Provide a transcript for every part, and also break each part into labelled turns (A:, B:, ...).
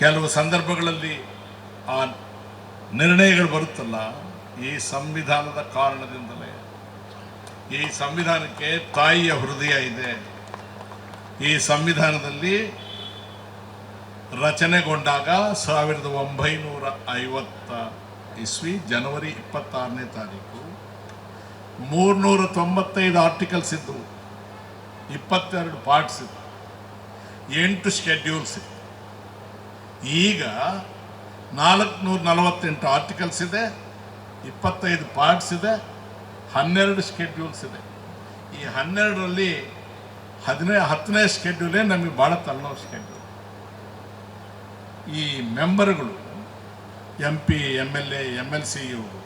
A: ಕೆಲವು ಸಂದರ್ಭಗಳಲ್ಲಿ ಆ ನಿರ್ಣಯಗಳು ಬರುತ್ತಲ್ಲ, ಈ ಸಂವಿಧಾನದ ಕಾರಣದಿಂದಲೇ. ಈ ಸಂವಿಧಾನಕ್ಕೆ ತಾಯಿಯ ಹೃದಯ ಇದೆ. ಈ ಸಂವಿಧಾನದಲ್ಲಿ ರಚನೆಗೊಂಡಾಗ ಸಾವಿರದ ಒಂಬೈನೂರ ಐವತ್ತ ಇಸ್ವಿ, ಜನವರಿ ಇಪ್ಪತ್ತಾರನೇ ತಾರೀಕು, ಮೂರ್ನೂರ ತೊಂಬತ್ತೈದು ಆರ್ಟಿಕಲ್ಸ್ ಇದ್ದವು ಇಪ್ಪತ್ತೆರಡು ಪಾರ್ಟ್ಸ್ ಇದ್ದವು ಎಂಟು ಶೆಡ್ಯೂಲ್ಸ್ ಇತ್ತು. ಈಗ ನಾಲ್ಕುನೂರ ನಲವತ್ತೆಂಟು ಆರ್ಟಿಕಲ್ಸ್ ಇದೆ, ಇಪ್ಪತ್ತೈದು ಪಾರ್ಟ್ಸ್ ಇದೆ, ಹನ್ನೆರಡು ಸ್ಕೆಡ್ಯೂಲ್ಸ್ ಇದೆ. ಈ ಹನ್ನೆರಡರಲ್ಲಿ ಹದಿನೈ, ಹತ್ತನೇ ಶೆಡ್ಯೂಲೇ ನಮಗೆ ಭಾಳ ತಳ್ಳೋ ಸ್ಕೆಡ್ಯೂಲ್ ಈ ಮೆಂಬರ್ಗಳು M P M L A M L C ಇವರು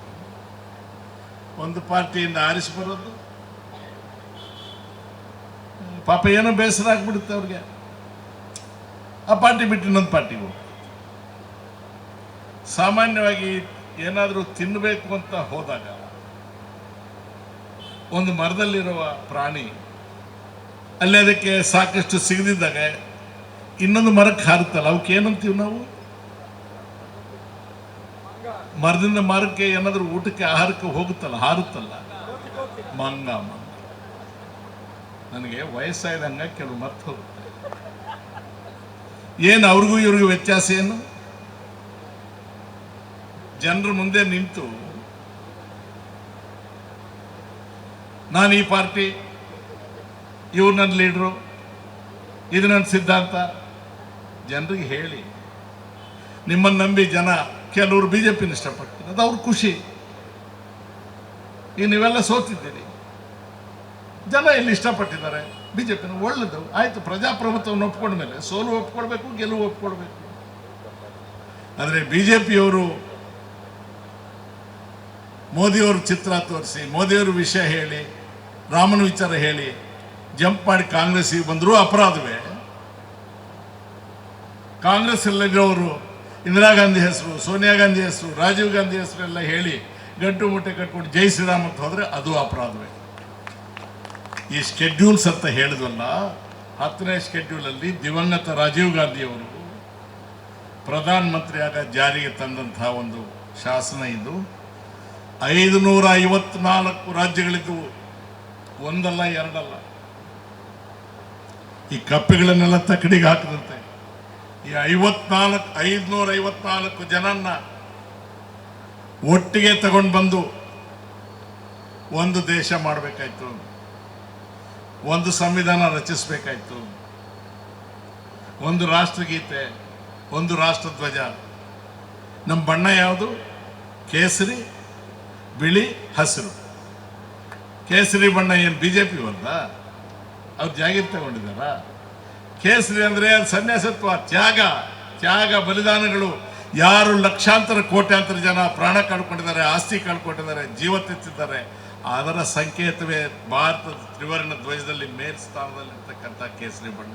A: ಒಂದು ಪಾರ್ಟಿಯಿಂದ ಆರಿಸಿ ಬರೋದು. ಪಾಪ ಏನೋ ಬೇಸರ ಆಗ್ಬಿಡುತ್ತೆ ಅವ್ರಿಗೆ. ಆ ಪಾರ್ಟಿ ಬಿಟ್ಟು ಇನ್ನೊಂದು ಪಾರ್ಟಿಗೆ ಹೋಗ್ತಾರೆ ಸಾಮಾನ್ಯವಾಗಿ ಏನಾದರೂ ತಿನ್ನಬೇಕು ಅಂತ ಹೋದಾಗ, ಒಂದು ಮರದಲ್ಲಿರುವ ಪ್ರಾಣಿ, ಅಲ್ಲಿ ಅದಕ್ಕೆ ಸಾಕಷ್ಟು ಸಿಗದಿದ್ದಾಗ ಇನ್ನೊಂದು ಮರಕ್ಕೆ ಹಾರುತ್ತಲ್ಲ, ಅವಕ್ಕೆ ಏನಂತೀವಿ ನಾವು? ಮರದಿಂದ ಮರಕ್ಕೆ ಏನಾದರೂ ಊಟಕ್ಕೆ, ಆಹಾರಕ್ಕೆ ಹೋಗುತ್ತಲ್ಲ, ಹಾರುತ್ತಲ್ಲ? ಮಂಗ ಮಂಗ. ನನಗೆ ವಯಸ್ಸಾಯ್ದಂಗ ಕೆಲವು ಮರ್ತು ಹೋಗುತ್ತೆ. ಏನು ಅವ್ರಿಗೂ ಇವ್ರಿಗೂ ವ್ಯತ್ಯಾಸ ಏನು? ಜನರ ಮುಂದೆ ನಿಂತು ನಾನು ಈ ಪಾರ್ಟಿ, ಇವ್ರು ನನ್ನ ಲೀಡ್ರು, ಇದು ನನ್ನ ಸಿದ್ಧಾಂತ. ಜನರಿಗೆ ಹೇಳಿ, ನಿಮ್ಮನ್ನು ನಂಬಿ ಜನ ಕೆಲವರು ಬಿ ಜೆ ಪಿನ ಇಷ್ಟಪಡ್ತಾರೆ. ಅದು ಅವ್ರ ಖುಷಿ. ಈಗ ನೀವೆಲ್ಲ ಸೋತಿದ್ದೀರಿ. ಜನ ಇಲ್ಲಿ ಇಷ್ಟಪಟ್ಟಿದ್ದಾರೆ? ಬಿ ಜೆ ಪಿನ ಒಳ್ಳೆದು. ಆಯಿತು, ಪ್ರಜಾಪ್ರಭುತ್ವವನ್ನು ಒಪ್ಕೊಂಡ ಮೇಲೆ ಸೋಲು ಒಪ್ಕೊಳ್ಬೇಕು, ಗೆಲುವು ಒಪ್ಕೊಳ್ಬೇಕು. ಆದರೆ ಬಿ ಜೆ ಪಿಯವರು ಮೋದಿಯವ್ರ ಚಿತ್ರ ತೋರಿಸಿ, ಮೋದಿಯವ್ರ ವಿಷಯ ಹೇಳಿ, ರಾಮನ ವಿಚಾರ ಹೇಳಿ, ಜಂಪ್ ಮಾಡಿ ಕಾಂಗ್ರೆಸ್ಸಿಗೆ ಬಂದರೂ ಅಪರಾಧವೇ? ಕಾಂಗ್ರೆಸ್ ಇಲ್ಲದವರು ಇಂದಿರಾ ಗಾಂಧಿ ಹೆಸರು, ಸೋನಿಯಾ ಗಾಂಧಿ ಹೆಸರು, ರಾಜೀವ್ ಗಾಂಧಿ ಹೆಸರು ಎಲ್ಲ ಹೇಳಿ ಗಂಟು ಮುಟ್ಟೆ ಕಟ್ಕೊಂಡು ಜೈ ಶ್ರೀರಾಮ್ ಅಂತ ಹೋದರೆ ಅದು ಅಪರಾಧವೇ? ಈ ಶೆಡ್ಯೂಲ್ಸ್ ಅಂತ ಹೇಳಿದ್ವಲ್ಲ, ಹತ್ತನೇ ಶೆಡ್ಯೂಲಲ್ಲಿ ದಿವಂಗತ ರಾಜೀವ್ ಗಾಂಧಿಯವರು ಪ್ರಧಾನಮಂತ್ರಿಯಾಗ ಜಾರಿಗೆ ತಂದಂತಹ ಒಂದು ಶಾಸನ ಇದು. ಐದು ನೂರ ಐವತ್ನಾಲ್ಕು ರಾಜ್ಯಗಳಿದ್ದವು ಒಂದಲ್ಲ ಎರಡಲ್ಲ. ಈ ಕಪ್ಪೆಗಳನ್ನೆಲ್ಲ ತಕ್ಕಡಿಗೆ ಹಾಕದಂತೆ. ಈ ಐವತ್ನಾಲ್ಕು ಐದುನೂರ ಐವತ್ನಾಲ್ಕು ಜನನ್ನ ಒಟ್ಟಿಗೆ ತಗೊಂಡು ಬಂದು ಒಂದು ದೇಶ ಮಾಡಬೇಕಾಯ್ತು. ಒಂದು ಸಂವಿಧಾನ ರಚಿಸಬೇಕಾಯ್ತು. ಒಂದು ರಾಷ್ಟ್ರಗೀತೆ, ಒಂದು ರಾಷ್ಟ್ರಧ್ವಜ. ನಮ್ಮ ಬಣ್ಣ ಯಾವುದು? ಕೇಸರಿ ಬಿಳಿ ಹಸಿರು. ಕೇಸರಿ ಬಣ್ಣ ಏನು ಬಿ ಜೆ ಪಿ ಬಂದ ಅವ್ರು ಜಾಗೀರ್ ತಗೊಂಡಿದ್ದಾರ? ಕೇಸರಿ ಅಂದ್ರೆ ಅದು ಸನ್ಯಾಸತ್ವ, ತ್ಯಾಗ. ತ್ಯಾಗ ಬಲಿದಾನಗಳು. ಯಾರು ಲಕ್ಷಾಂತರ, ಕೋಟ್ಯಾಂತರ ಜನ ಪ್ರಾಣ ಕಳ್ಕೊಂಡಿದ್ದಾರೆ ಆಸ್ತಿ ಕಳ್ಕೊಂಡಿದ್ದಾರೆ ಜೀವ ತೆತ್ತಿದ್ದಾರೆ. ಅದರ ಸಂಕೇತವೇ ಭಾರತದ ತ್ರಿವರ್ಣ ಧ್ವಜದಲ್ಲಿ ಮೇಲ್ ಸ್ಥಾನದಲ್ಲಿರ್ತಕ್ಕಂಥ ಕೇಸರಿ ಬಣ್ಣ.